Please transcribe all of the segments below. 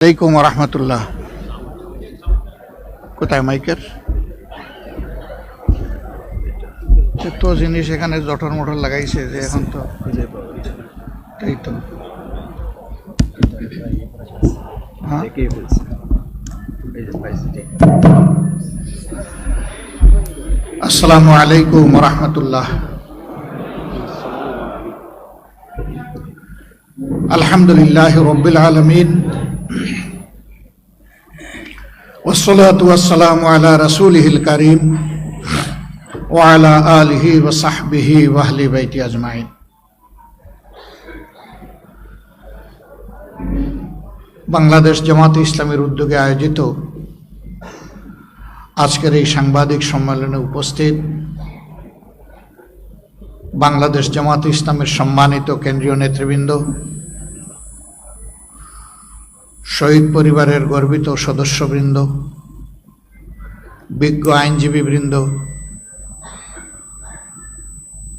আলাইকুম রহমতুল্লাহ। কোথায় মাইকের? তো জিনিস এখানে জঠর মোটর লাগাইছে যে এখন তো তাই তো। হ্যাঁ? আসসালামু আলাইকুম রহমতুল্লাহ। আলহামদুলিল্লাহ রব্বিল আলমিন والصلاة والسلام على رسوله الكريم وعلى آله وصحبه وأهل بيته أجمعين বাংলাদেশ জামাত ইসলামের উদ্যোগে আয়োজিত আজকের এই সাংবাদিক সম্মেলনে উপস্থিত বাংলাদেশ জামাত ইসলামের সম্মানিত কেন্দ্রীয় নেতৃবৃন্দ শহীদ পরিবারের গর্বিত সদস্যবৃন্দ, বিজ্ঞ আইনজীবী বৃন্দ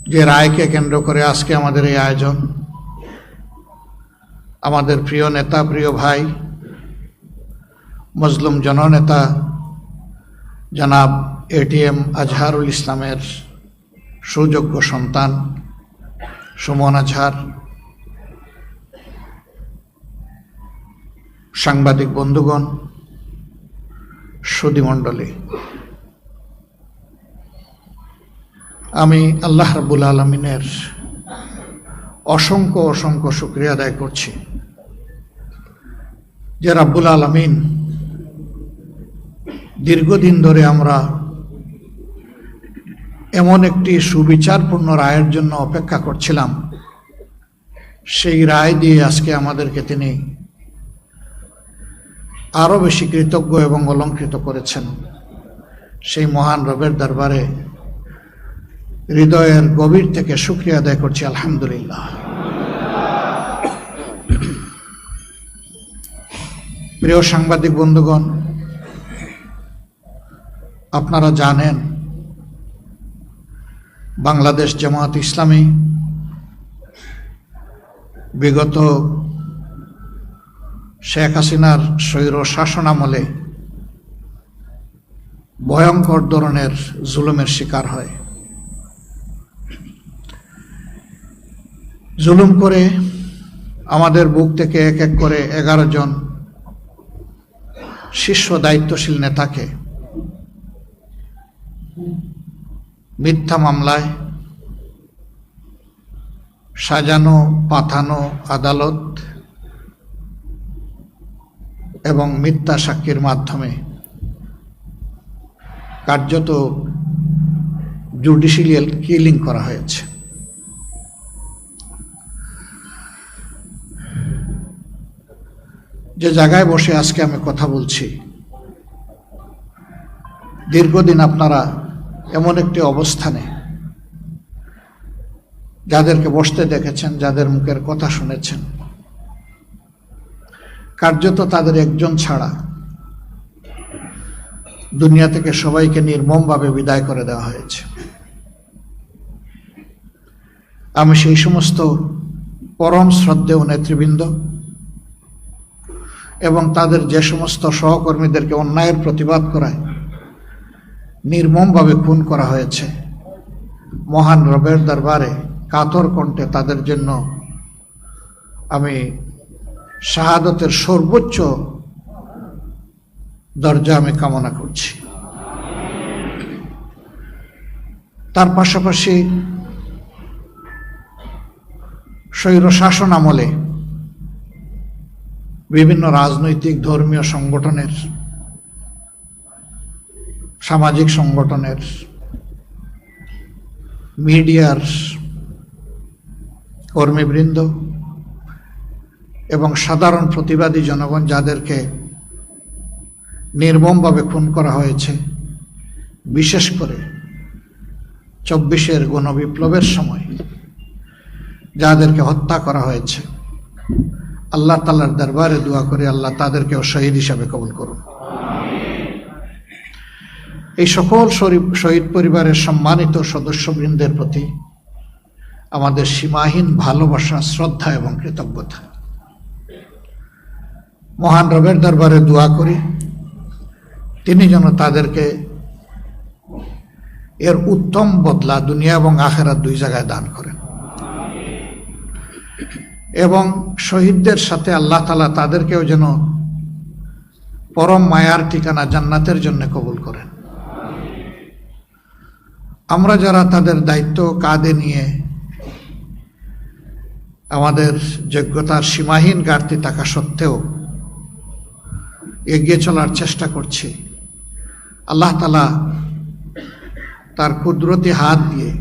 যে রায়কে কেন্দ্র করে আজকে আমাদের এই আয়োজন। আমাদের প্রিয় নেতা, প্রিয় ভাই মজলুম জননেতা, জনাব এটিএম আজহারুল ইসলামের সুযোগ্য সন্তান সুমন আজহার সাংবাদিক বন্ধুগণ সুদীমণ্ডলী আমি আল্লাহ রাবুল আলমিনের অসংখ্য অসংখ্য শুক্রিয়া আদায় করছি যে রাব্বুল আলমিন দীর্ঘদিন ধরে আমরা এমন একটি সুবিচারপূর্ণ রায়ের জন্য অপেক্ষা করছিলাম। সেই রায় দিয়ে আজকে আমাদেরকে তিনি আরও বেশি কৃতজ্ঞ এবং অলঙ্কৃত করেছেন। সেই মহান রবের দরবারে হৃদয়ের গভীর থেকে শুক্রিয়া আদায় করছি, আলহামদুলিল্লাহ। প্রিয় সাংবাদিক বন্ধুগণ, আপনারা জানেন, বাংলাদেশ জামাত ইসলামী বিগত শেখ হাসিনার স্বৈর শাসনামলে ভয়ঙ্কর ধরনের জুলুমের শিকার হয়। জুলুম করে আমাদের বুক থেকে এক এক করে এগারো জন শীর্ষ দায়িত্বশীল নেতাকে মিথ্যা মামলায় সাজানো পাথানো আদালত এবং মিথ্যা সাক্ষীর মাধ্যমে কার্যত জুডিশিয়াল কিলিং করা হয়েছে। যে জায়গায় বসে আজকে আমি কথা বলছি, দীর্ঘদিন আপনারা এমন একটি অবস্থানে যাদেরকে বসতে দেখেছেন, যাদের মুখের কথা শুনেছেন কার্যত তাদের একজন ছাড়া। দুনিয়া থেকে সবাইকে নির্মমভাবে বিদায় করে দেওয়া হয়েছে। আমি সেই সমস্ত পরম শ্রদ্ধেয় নেতৃবৃন্দ এবং তাদের যে সমস্ত সহকর্মীদেরকে অন্যায়ের প্রতিবাদ করায় নির্মমভাবে খুন করা হয়েছে, মহান রবের দরবারে কাতর কণ্ঠে তাদের জন্য আমি শাহাদতের সর্বোচ্চ দরজা আমি কামনা করছি। তার পাশাপাশি স্বৈর শাসন আমলে বিভিন্ন রাজনৈতিক ধর্মীয় সংগঠনের, সামাজিক সংগঠনের, মিডিয়ার কর্মীবৃন্দ এবং সাধারণ প্রতিবাদী জনগণ যাদেরকে নির্মমভাবে খুন করা হয়েছে, বিশেষ করে চব্বিশের গণবিপ্লবের সময় যাদেরকে হত্যা করা হয়েছে, আল্লাহ তাল্লার দরবারে দোয়া করে আল্লাহ তাদেরকেও শহীদ হিসাবে কবুল করুন। এই সকল শহীদ পরিবারের সম্মানিত সদস্যবৃন্দের প্রতি আমাদের সীমাহীন ভালোবাসা, শ্রদ্ধা এবং কৃতজ্ঞতা। মহান রবের দরবারে দোয়া করি। তিনি যেন তাদেরকে এর উত্তম বদলা দুনিয়া এবং আখেরা দুই জায়গায় দান করেন। এবং শহীদদের সাথে আল্লাহ তালা তাদেরকেও যেন পরম মায়ার ঠিকানা জান্নাতের জন্য কবুল করেন। আমরা যারা তাদের দায়িত্ব কাঁধে নিয়ে আমাদের যোগ্যতার সীমাহীন ঘাটতি থাকা সত্ত্বেও এগিয়ে চলার চেষ্টা করছি। আল্লাহ তালা তার কুদরতি হাত দিয়ে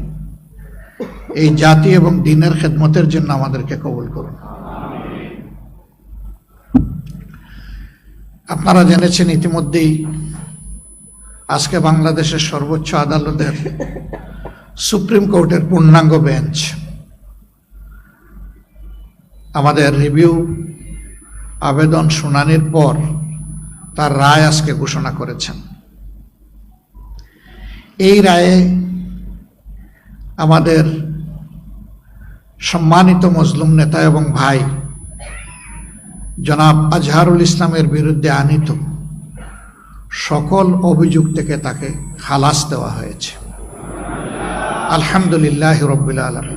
এই জাতি এবং দিনের খেদমতের জন্য আমাদেরকে কবুল করুন। আপনারা জেনেছেন ইতিমধ্যেই আজকে বাংলাদেশের সর্বোচ্চ আদালতের সুপ্রিম কোর্টের পূর্ণাঙ্গ বেঞ্চ। আমাদের রিভিউ, আবেদন, শুনানির পর তার রায় আজকে ঘোষণা করেছেন। এই রায়ে আমাদের সম্মানিত মুসলিম নেতা এবং ভাই জনাব আজহারুল ইসলামের বিরুদ্ধে আনিত সকল অভিযোগ থেকে তাকে খালাস দেওয়া হয়েছে। আলহামদুলিল্লাহ রব্বিল আলম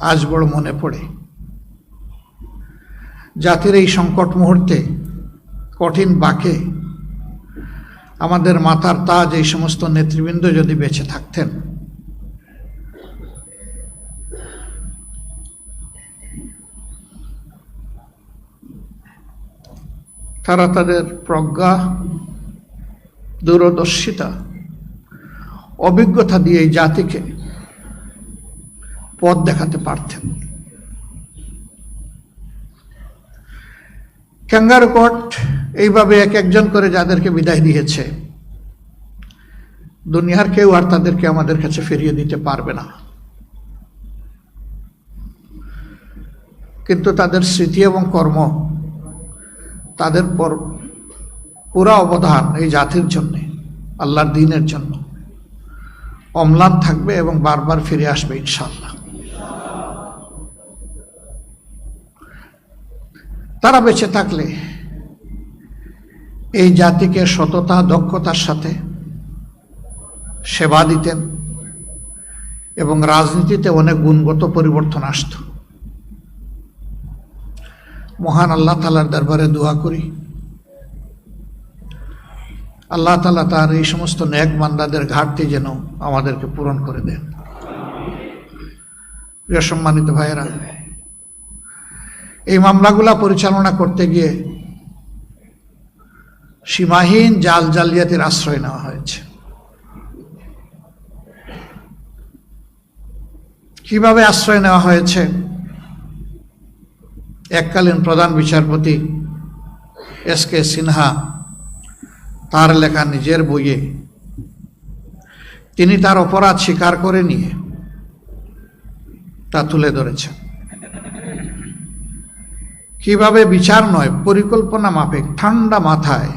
আজ বড় মনে পড়ে জাতির এই সংকট মুহূর্তে, কঠিন বাকে, আমাদের মাথার তাজ এই সমস্ত নেতৃবৃন্দ যদি বেঁচে থাকতেন, তারা তাদের প্রজ্ঞা, দূরদর্শিতা, অভিজ্ঞতা দিয়ে এই জাতিকে পথ দেখাতে পারতেন। ক্যাঙ্গারু কোর্ট এইভাবে এক একজন করে যাদেরকে বিদায় দিয়েছে, দুনিয়ার কেউ আর তাদেরকে আমাদের কাছে ফিরিয়ে দিতে পারবে না। কিন্তু তাদের স্মৃতি এবং কর্ম, তাদের পর পুরা অবদান এই জাতির জন্য, আল্লাহর দিনের জন্য। অম্লান থাকবে এবং বারবার ফিরে আসবে ইনশাল্লাহ তারা বেঁচে থাকলে এই জাতিকে সততা, দক্ষতার সাথে সেবা দিতেন এবং রাজনীতিতে অনেক গুণগত পরিবর্তন আসত। মহান আল্লাহ তালার দরবারে দোয়া করি। আল্লাহ তালা তার এই সমস্ত ন্যাক বান্দাদের ঘাটতি যেন আমাদেরকে পূরণ করে দেন। প্রিয় সম্মানিত ভাইয়েরা এই মামলাগুলা পরিচালনা করতে গিয়ে সীমাহীন জাল জালিয়াতির আশ্রয় নেওয়া হয়েছে। কীভাবে আশ্রয় নেওয়া হয়েছে? এককালীন প্রধান বিচারপতি এস কে সিনহা তার লেখা নিজের বইয়ে তিনি তার অপরাধ স্বীকার করে নিয়ে তা তুলে ধরেছেন। কীভাবে বিচার নয়, পরিকল্পনা মাফিক, ঠান্ডা মাথায়।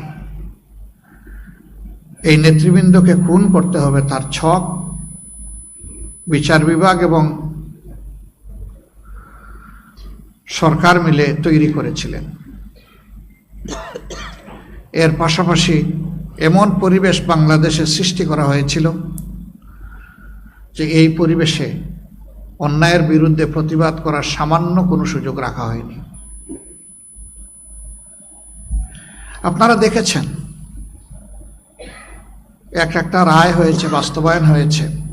এই নেতৃবৃন্দকে খুন করতে হবে তার ছক। বিচার বিভাগ এবং সরকার মিলে তৈরি করেছিলেন। এর পাশাপাশি এমন পরিবেশ বাংলাদেশে সৃষ্টি করা হয়েছিল যে এই পরিবেশে অন্যায়ের বিরুদ্ধে প্রতিবাদ করার সামান্য কোনো সুযোগ রাখা হয়নি। আপনারা দেখেছেন? এক একটা রায় হয়েছে, বাস্তবায়ন হয়েছে।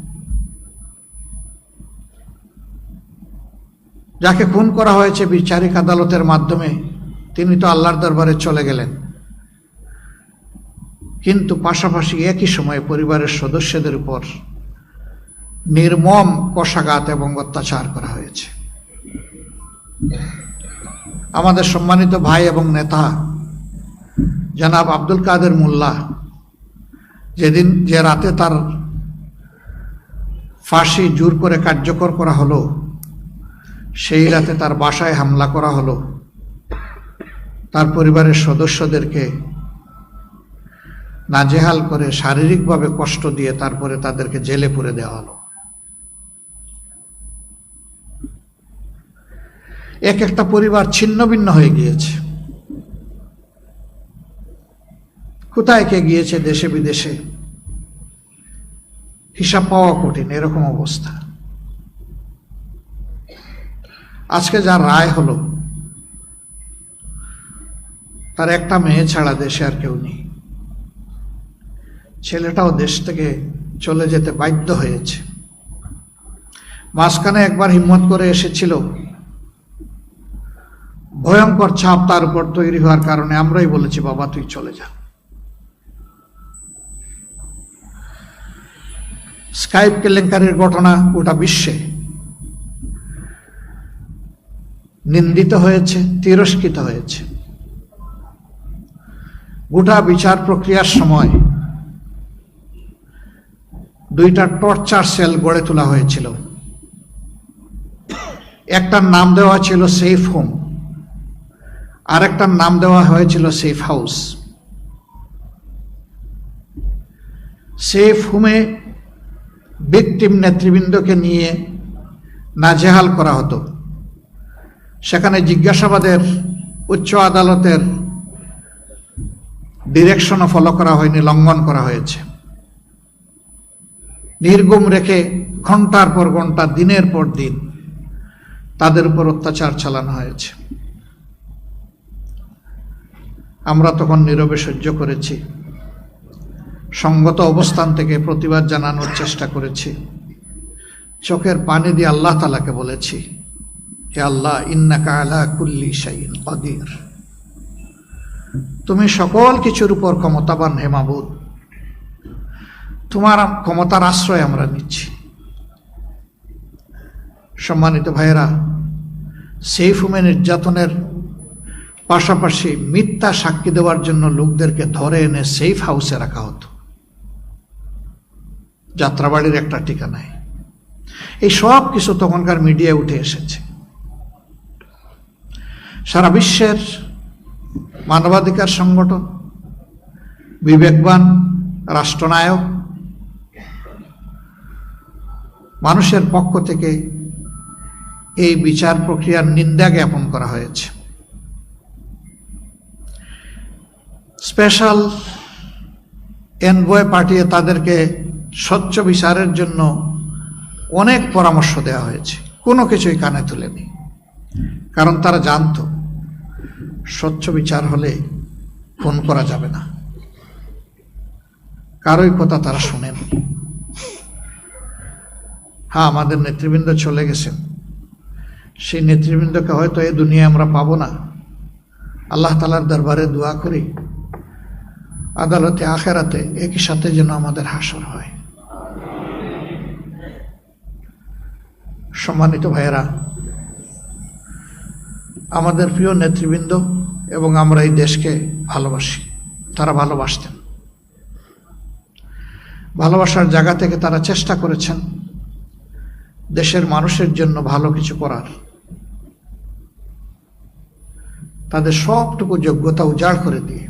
যাকে খুন করা হয়েছে বিচারিক আদালতের মাধ্যমে, তিনি তো আল্লাহর দরবারে চলে গেলেন। কিন্তু পাশাপাশি একই সময়ে পরিবারের সদস্যদের উপর নির্মম কষাঘাত এবং অত্যাচার করা হয়েছে। আমাদের সম্মানিত ভাই এবং নেতা জনাব আব্দুল কাদের মোল্লা যেদিন যে রাতে তার ফাঁসি জোর করে কার্যকর করা হলো, সেই রাতে তার বাসায় হামলা করা হলো। তার পরিবারের সদস্যদেরকে নাজেহাল করে শারীরিকভাবে কষ্ট দিয়ে তারপরে তাদেরকে জেলে পুরে দেওয়া হলো। এক একটা পরিবার ছিন্ন ভিন্ন হয়ে গিয়েছে। কোথায় কে গিয়েছে দেশে বিদেশে? হিসাব পাওয়া কঠিন, এরকম অবস্থা। আজকে যা রায় হলো, তার একটা মেয়ে ছাড়া দেশে আর কেউ নেই। ছেলেটাও দেশ থেকে চলে যেতে বাধ্য হয়েছে। মাঝখানে একবার হিম্মত করে এসেছিল। ভয়ঙ্কর ছাপ তার উপর তৈরি হওয়ার কারণে, আমরাই বলেছি, বাবা, তুই চলে যা। স্কাইপ কেলেঙ্কারির ঘটনা গোটা বিশ্বে নিন্দিত হয়েছে, তিরস্কৃত হয়েছে। গোটা বিচার প্রক্রিয়ার সময় দুইটা টর্চার সেল গড়ে তোলা হয়েছিল। একটার নাম দেওয়া ছিল সেফ হোম আরেকটার নাম দেওয়া হয়েছিল সেফ হাউস সেফ হোমে ভিকটিম নেতৃবৃন্দকে নিয়ে নাজেহাল করা হতো। সেখানে জিজ্ঞাসাবাদের উচ্চ আদালতের ডিরেকশনও ফলো করা হয়নি, লঙ্ঘন করা হয়েছে। নির্গম রেখে ঘণ্টার পর ঘণ্টা দিনের পর দিন তাদের উপর অত্যাচার চালানো হয়েছে। আমরা তখন নীরবে সহ্য করেছি। সঙ্গত অবস্থান থেকে প্রতিবাদ জানানোর চেষ্টা করেছি। চোখের পানি দিয়ে আল্লাহ তালাকে বলেছি, হে আল্লাহ, ইন্নাকা আলা কুল্লি শাইন কদির। তুমি সকল কিছুর উপর ক্ষমতাবান হে মাবুদ। তোমার ক্ষমতার আশ্রয় আমরা নিচ্ছি। সম্মানিত ভাইয়েরা সেই ফুমে নির্যাতনের পাশাপাশি মিথ্যা সাক্ষী দেওয়ার জন্য লোকদেরকে ধরে এনে সেফ হাউসে রাখা হতো। যাত্রাবাড়ির একটা ঠিকানায়। এই সব কিছু তখনকার মিডিয়ায় উঠে এসেছে। সারা বিশ্বের মানবাধিকার সংগঠন, বিবেকবান রাষ্ট্রনায়ক, মানুষের পক্ষ থেকে এই বিচার প্রক্রিয়ার নিন্দা জ্ঞাপন করা হয়েছে। স্পেশাল এনবয় পাঠিয়ে তাদেরকে স্বচ্ছ বিচারের জন্য অনেক পরামর্শ দেওয়া হয়েছে। কোনো কিছুই কানে তুলেনি। কারণ তারা জানতো, স্বচ্ছ বিচার হলে ফোন করা যাবে না। কারোই কথা তারা শোনেন। হ্যাঁ আমাদের নেতৃবৃন্দ চলে গেছেন। সেই নেতৃবৃন্দকে হয়তো এই দুনিয়ায় আমরা পাবো না। আল্লাহ তালার দরবারে দোয়া করি। আদালতে, আখেরাতে একই সাথে যেন আমাদের হাসর হয়। সম্মানিত ভাইয়েরা, আমাদের প্রিয় নেতৃবৃন্দ এবং আমরা এই দেশকে ভালোবাসি, তারা ভালোবাসতেন। ভালোবাসার জায়গা থেকে তারা চেষ্টা করেছেন দেশের মানুষের জন্য ভালো কিছু করার। তাদের সবটুকু যোগ্যতা উজাড় করে দিয়ে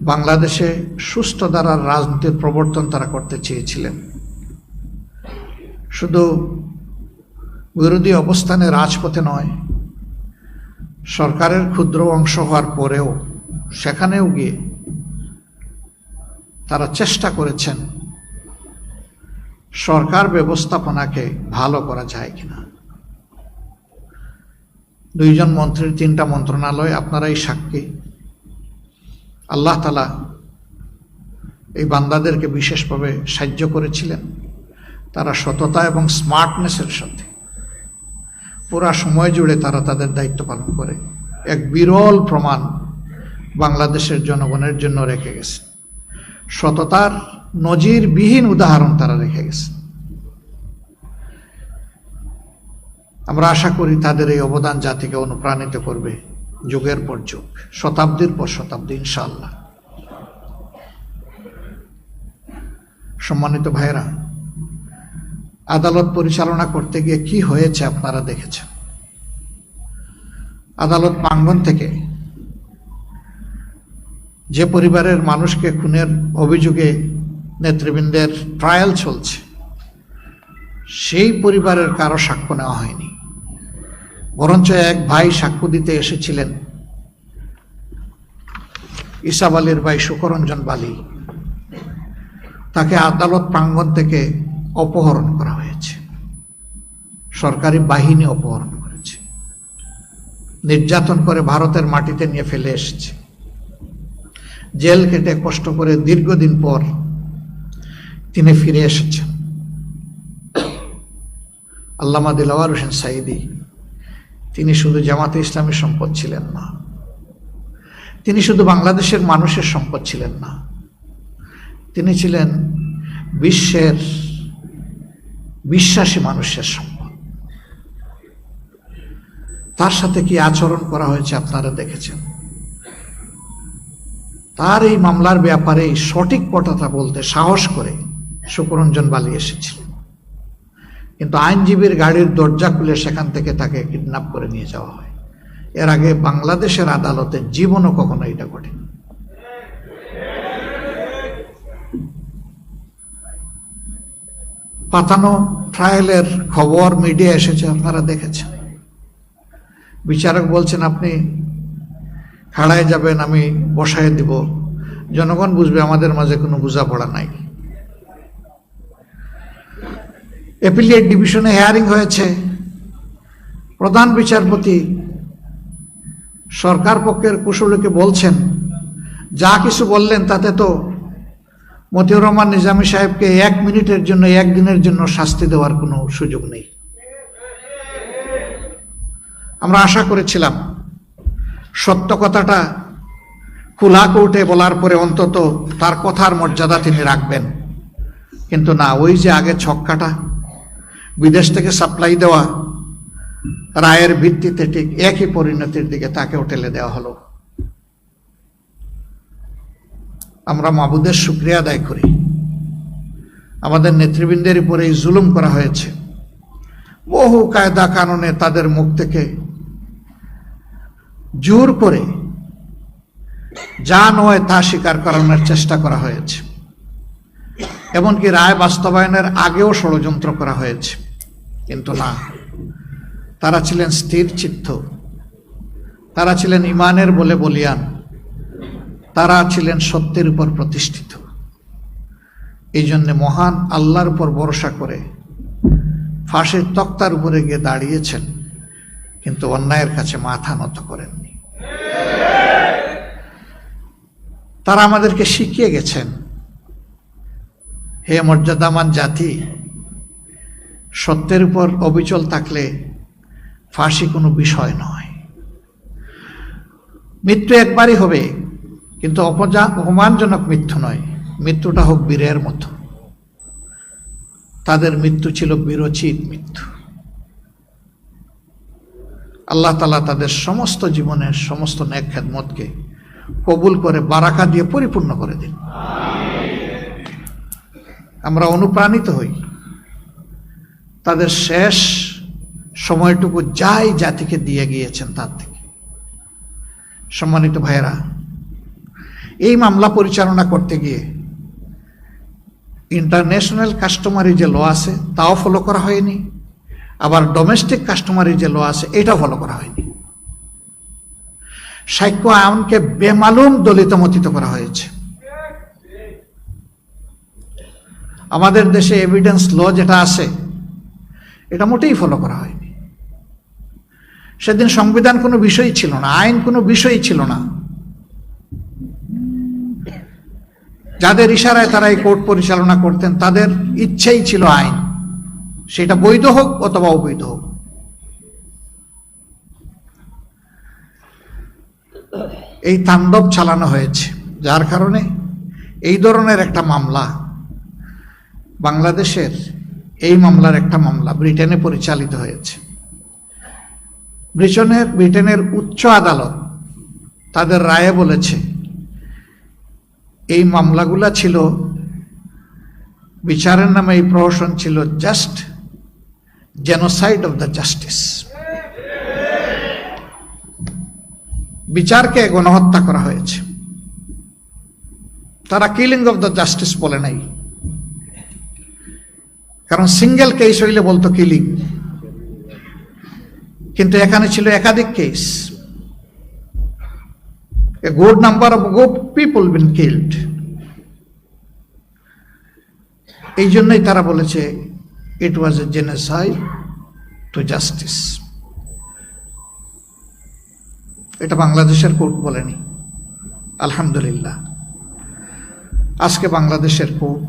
বাংলাদেশে সুস্থ দ্বারার রাজনীতির প্রবর্তন তারা করতে চেয়েছিলেন। শুধু বিরোধী অবস্থানে রাজপথে নয়, সরকারের ক্ষুদ্র অংশ হওয়ার পরেও সেখানেও গিয়ে তারা চেষ্টা করেছেন সরকার ব্যবস্থাপনাকে ভালো করা যায় কিনা। দুইজন মন্ত্রীর তিনটা মন্ত্রণালয়, আপনারাই সাক্ষী। আল্লাহ তালা এই বান্দাদেরকে বিশেষভাবে সাহায্য করেছিলেন। তারা সততা এবং স্মার্টনেসের সাথে পুরা সময় জুড়ে তারা তাদের দায়িত্ব পালন করে। এক বিরল প্রমাণ বাংলাদেশের জনগণের জন্য রেখে গেছে। সততার নজিরবিহীন উদাহরণ তারা রেখে গেছে। আমরা আশা করি তাদের এই অবদান জাতিকে অনুপ্রাণিত করবে যুগের পর যুগ, শতাব্দীর পর শতাব্দী ইনশাল্লাহ সম্মানিত ভাইরা আদালত পরিচালনা করতে গিয়ে কি হয়েছে আপনারা দেখেছেন? আদালত প্রাঙ্গন থেকে যে পরিবারের মানুষকে খুনের অভিযোগে নেতৃবৃন্দের ট্রায়াল চলছে, সেই পরিবারের কারও সাক্ষ্য নেওয়া হয়নি। বরঞ্চ এক ভাই সাক্ষ্য দিতে এসেছিলেন। ইসাব আলীর ভাই সুকরঞ্জন বালি, তাকে আদালত প্রাঙ্গণ থেকে অপহরণ করা সরকারি বাহিনী অপহরণ করেছে। নির্যাতন করে ভারতের মাটিতে নিয়ে ফেলে এসেছে। জেল কেটে কষ্ট করে দীর্ঘদিন পর তিনি ফিরে এসেছেন। আল্লামা দিলাওয়ার হোসেন সাইদি তিনি শুধু জামাতে ইসলামের সম্পদ ছিলেন না। তিনি শুধু বাংলাদেশের মানুষের সম্পদ ছিলেন না। তিনি ছিলেন বিশ্বের, বিশ্বাসী মানুষের সম্পদ। তার সাথে কি আচরণ করা হয়েছে আপনারা দেখেছেন? তার এই মামলার ব্যাপারে সঠিক কথাটা বলতে সাহস করে সুকরঞ্জন বালি এসেছিল। কিন্তু আইনজীবীর গাড়ির দরজা খুলে সেখান থেকে তাকে কিডন্যাপ করে নিয়ে যাওয়া হয়। এর আগে বাংলাদেশের আদালতে জীবনও কখনো এটা ঘটেনি। পাতানো ট্রায়ালের খবর মিডিয়া এসেছে, আপনারা দেখেছেন। বিচারক বলছেন, আপনি খাড়ায় যাবেন, আমি বসায় দিব। জনগণ বুঝবে, আমাদের মাঝে কোনো বোঝাপড়া নাই। অ্যাপিলিয়েট ডিভিশনে হেয়ারিং হয়েছে। প্রধান বিচারপতি সরকার পক্ষের কুশলীকে বলছেন, যা কিছু বললেন, তাতে তো মতিউর রহমান নিজামী সাহেবকে এক মিনিটের জন্য একদিনের জন্য শাস্তি দেওয়ার কোনো সুযোগ নেই। আমরা আশা করেছিলাম সত্য কথাটা খোলা কোর্টে বলার পরে অন্তত তার কথার মর্যাদা তিনি রাখবেন। কিন্তু না, ওই যে আগে ছক্কাটা, বিদেশ থেকে সাপ্লাই দেওয়া, রায়ের ভিত্তিতে ঠিক একই পরিণতির দিকে তাকেও ঠেলে দেওয়া হলো। আমরা মাবুদের শুক্রিয়া আদায় করি। আমাদের নেতৃবৃন্দের উপরে এই জুলুম করা হয়েছে। বহু কায়দা কানুনে তাদের মুখ থেকে জোর করে যা নয় তা স্বীকার করানোর চেষ্টা করা হয়েছে। এমনকি রায় বাস্তবায়নের আগেও ষড়যন্ত্র করা হয়েছে। কিন্তু না, তারা ছিলেন স্থির চিত্ত। তারা ছিলেন ইমানের বলে বলিয়ান। তারা ছিলেন সত্যের উপর প্রতিষ্ঠিত। এই জন্যে মহান আল্লাহর উপর ভরসা করে ফাঁসের তক্তার উপরে গিয়ে দাঁড়িয়েছেন, কিন্তু অন্যায়ের কাছে মাথা নত করেননি। তারা আমাদেরকে শিখিয়ে গেছেন, হে মর্যাদামান জাতি, সত্যের উপর অবিচল থাকলে ফাঁসি কোনো বিষয় নয়। মৃত্যু একবারই হবে, কিন্তু অপজা, অপমানজনক মৃত্যু নয়, মৃত্যুটা হোক বীরের মতো। তাদের মৃত্যু ছিল বিরচিত মৃত্যু। আল্লাহ তালা তাদের সমস্ত জীবনের সমস্ত ন্যাক খেদমতকে কবুল করে বারাকা দিয়ে পরিপূর্ণ করে দিন। আমরা অনুপ্রাণিত হই। তাদের শেষ সময়টুকু যাই জাতিকে দিয়ে গিয়েছেন তার থেকে। সম্মানিত ভাইয়েরা, এই মামলা পরিচালনা করতে গিয়ে ইন্টারন্যাশনাল কাস্টমারি যে ল আছে, তাও ফলো করা হয়নি। আবার ডোমেস্টিক কাস্টমারি যে ল আছে এটাও ফলো করা হয়নি। সাক্ষ্য আইনকে বেমালুম দলিত মতিত করা হয়েছে। আমাদের দেশে এভিডেন্স ল যেটা আছে, এটা মোটেই ফলো করা হয়নি। সেদিন সংবিধান কোনো বিষয় ছিল না, আইন কোনো বিষয় ছিল না। যাদের ইশারায় তারা এই কোর্ট পরিচালনা করতেন, তাদের ইচ্ছেই ছিল আইন। সেটা বৈধ হোক অথবা অবৈধ হোক। এই তাণ্ডব চালানো হয়েছে, যার কারণে এই ধরনের একটা মামলা, বাংলাদেশের এই মামলার একটা মামলা ব্রিটেনে পরিচালিত হয়েছে। ব্রিটেনের ব্রিটেনের উচ্চ আদালত তাদের রায়ে বলেছে, এই মামলাগুলা ছিল, বিচারের নামে এই প্রহসন ছিল just genocide of the justice বিচারকে গণহত্যা করা হয়েছে। তারা কিলিং অফ দ্য জাস্টিস বলে নাই। কারণ সিঙ্গেল কেস হইলে বলতো কিলিং কিন্তু এখানে ছিল একাধিক case a good number of good people been killed এই জন্যই তারা বলেছে it was a genocide to justice এটা বাংলাদেশের কোর্ট বলেনি। আলহামদুলিল্লাহ। আজকে বাংলাদেশের কোর্ট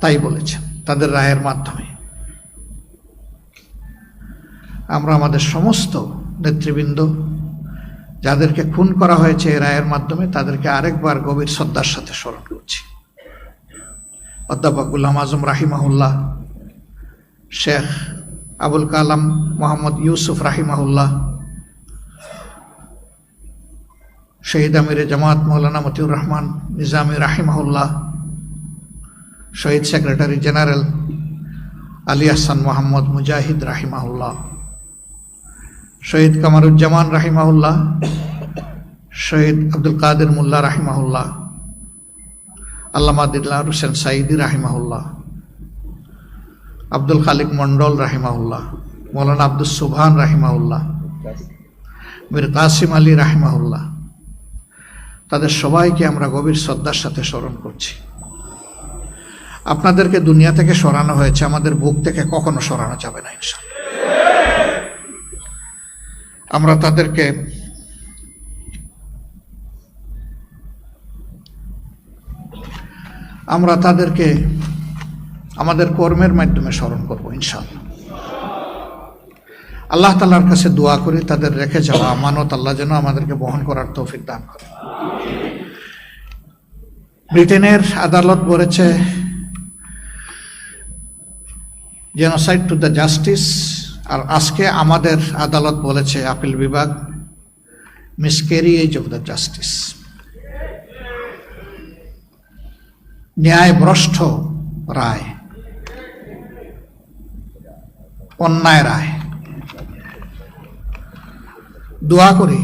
তাই বলেছে, তাদের রায়ের মাধ্যমে। আমরা আমাদের সমস্ত নেতৃবৃন্দ, যাদেরকে খুন করা হয়েছে এই রায়ের মাধ্যমে, তাদেরকে আরেকবার গভীর শ্রদ্ধার সাথে স্মরণ করছি। অধ্যাপক গুলাম আজম রাহিমাহুল্লাহ, শেখ আবুল কালাম মোহাম্মদ ইউসুফ রাহিমাহুল্লাহ, শহীদ আমিরে জামাত মৌলানা মতিউর রহমান নিজামী রাহিমাহুল্লাহ, শহীদ সেক্রেটারি জেনারেল আলী আহসান মোহাম্মদ মুজাহিদ রাহিমাহুল্লাহ, শহীদ কামারুজ্জামান রাহিমাহুল্লাহ, শহীদ আব্দুল কাদের মোল্লা রাহিমাহুল্লাহ। আল্লামা দিল্লাহ হোসেন সাইদি রাহিমাহুল্লাহ, আব্দুল খালিক মন্ডল রাহিমাহুল্লাহ, মৌলানা আব্দুল সুবহান রাহিমাহুল্লাহ, মীর কাসিম আলী রাহিমাহুল্লাহ। তাদের সবাইকে আমরা গভীর শ্রদ্ধার সাথে স্মরণ করছি। আপনাদেরকে দুনিয়া থেকে সরানো হয়েছে, আমাদের বুক থেকে কখনো সরানো যাবে না ইনশাল আমরা তাদেরকে আমরা তাদেরকে আমাদের কর্মের মাধ্যমে স্মরণ করব ইনশাল্লাহ আল্লাহ তালার কাছে দোয়া করি তাদের রেখে যাওয়া আমানত আল্লাহ যেন আমাদেরকে বহন করার তৌফিক দান করে। ব্রিটেনের আদালত বলেছে জেনোসাইড টু দ্য জাস্টিস আর আজকে আমাদের আদালত বলেছে আপিল বিভাগ মিসক্যারিয়েজ অফ দ্য জাস্টিস ন্যায় ভ্রষ্ট রায়, অন্যায় রায়। দোয়া করি,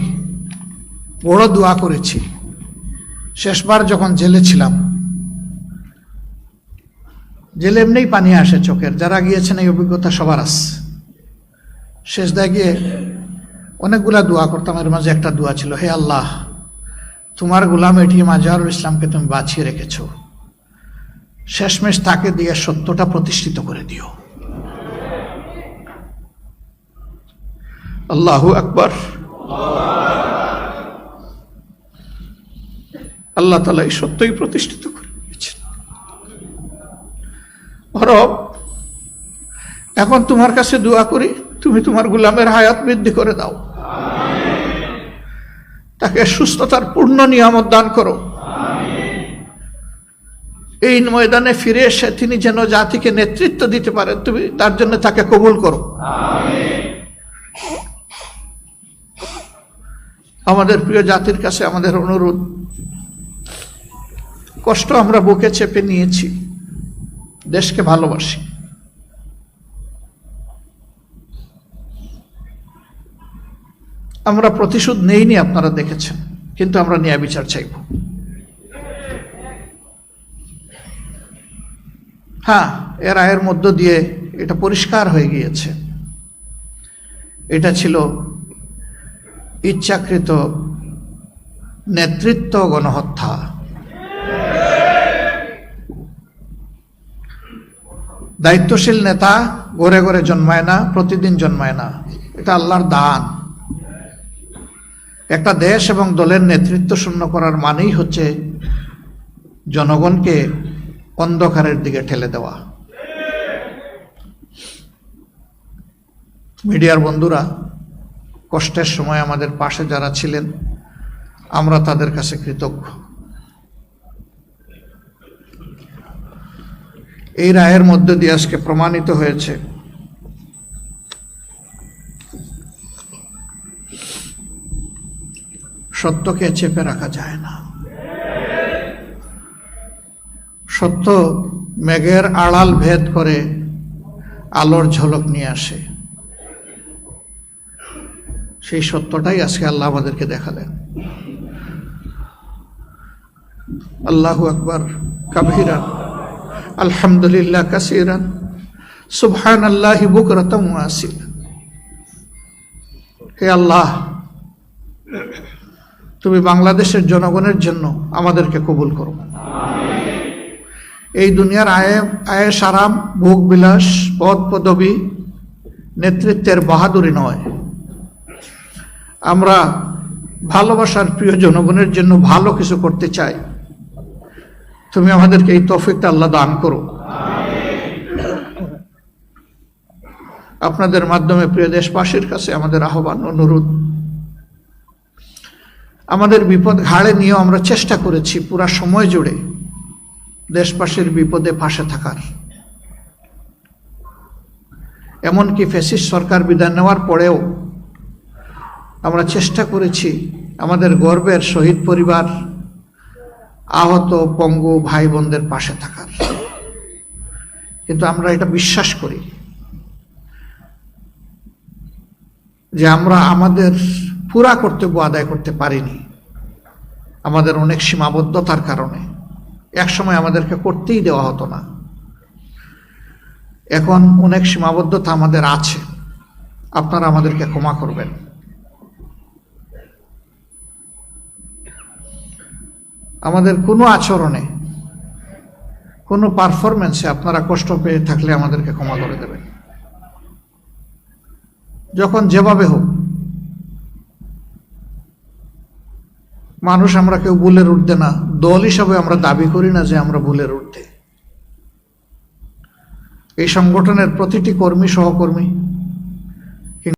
বড় দোয়া করেছি। শেষবার যখন জেলে ছিলাম, জেলে এমনিই পানি আসে চোখের। যারা গিয়েছেন এই অভিজ্ঞতা সবার আছে। শেষ গিয়ে অনেকগুলা দোয়া করতাম, এর মাঝে একটা দোয়া ছিল, হে আল্লাহ, তোমার গুলাম এটি মাজারুল ইসলামকে তুমি বাঁচিয়ে রেখেছো। শেষমেশ তাকে দিয়ে সত্যটা প্রতিষ্ঠিত করে দিও। আল্লাহ আকবর। আল্লাহ তালা এই সত্যই প্রতিষ্ঠিত করে দিয়েছেন। এখন তোমার কাছে দোয়া করি, তুমি তোমার গুলামের হায়াত বৃদ্ধি করে দাও। তাকে সুস্থতার পূর্ণ নিয়ামত দান করো। এই ময়দানে ফিরে এসে তিনি যেন জাতিকে নেতৃত্ব দিতে পারেন, তুমি তার জন্য তাকে কবুল করো। আমাদের প্রিয় জাতির কাছে আমাদের অনুরোধ, কষ্ট আমরা বুকে চেপে নিয়েছি, দেশকে ভালোবাসি। আমরা প্রতিশোধ নেইনি, আপনারা দেখেছেন, কিন্তু আমরা ন্যায় বিচার চাইব। হ্যাঁ এর আয়ের মধ্য দিয়ে এটা পরিষ্কার হয়ে গিয়েছে। এটা ছিল ইচ্ছাকৃত নেতৃত্ব গণহত্যা। দায়িত্বশীল নেতা গড়ে গড়ে জন্মায় না, প্রতিদিন জন্মায় না। এটা আল্লাহর দান। একটা দেশ এবং দলের নেতৃত্ব শূন্য করার মানেই হচ্ছে জনগণকে অন্ধকারের দিকে ঠেলে দেওয়া। মিডিয়ার বন্ধুরা, কষ্টের সময় আমাদের পাশে যারা ছিলেন, আমরা তাদের কাছে কৃতজ্ঞ। এই রায়ের মধ্যে দিয়ে আজকে প্রমাণিত হয়েছে সত্যকে চেপে রাখা যায় না। সত্য মেঘের আড়াল ভেদ করে আলোর ঝলক নিয়ে আসে। সেই সত্যটাই আজকে আল্লাহ আমাদেরকে দেখালেন। আল্লাহু আকবর কাবিরান আলহামদুলিল্লাহ কাসিরান সুবহান আল্লাহি বুকরতম আসিল হে আল্লাহ, তুমি বাংলাদেশের জনগণের জন্য আমাদেরকে কবুল করো। এই দুনিয়ার আয়ে আয়েস আরাম ভোগ বিলাস, পদ পদবী নেতৃত্বের বাহাদুরি নয়। আমরা ভালোবাসার প্রিয় জনগণের জন্য ভালো কিছু করতে চাই। তুমি আমাদেরকে এই তফিকটা আল্লাহ দান করো। আপনাদের মাধ্যমে প্রিয় দেশবাসীর কাছে আমাদের আহ্বান, অনুরোধ। আমাদের বিপদ ঘাড়ে নিয়েও আমরা চেষ্টা করেছি পুরা সময় জুড়ে। দেশবাসীর বিপদে পাশে থাকার। এমনকি ফেসিস সরকার বিদায় নেওয়ার পরেও আমরা চেষ্টা করেছি আমাদের গর্বের শহীদ পরিবার, আহত পঙ্গু ভাই বোনদের পাশে থাকার। কিন্তু আমরা এটা বিশ্বাস করি যে আমরা আমাদের পুরা কর্তব্য আদায় করতে পারিনি। আমাদের অনেক সীমাবদ্ধতার কারণে। একসময় আমাদেরকে করতেই দেওয়া হতো না। এখন অনেক সীমাবদ্ধতা আমাদের আছে। আপনারা আমাদেরকে ক্ষমা করবেন। আমাদের কোনো আচরণে, কোনো পারফরমেন্সে আপনারা কষ্ট পেয়ে থাকলে আমাদেরকে ক্ষমা করে দেবেন। যখন যেভাবে হোক মানুষ আমরা কেউ ভুলের উঠতে না। দল হিসাবে আমরা দাবি করি না যে আমরা ভুলের উঠতে। এই সংগঠনের প্রতিটি কর্মী, সহকর্মী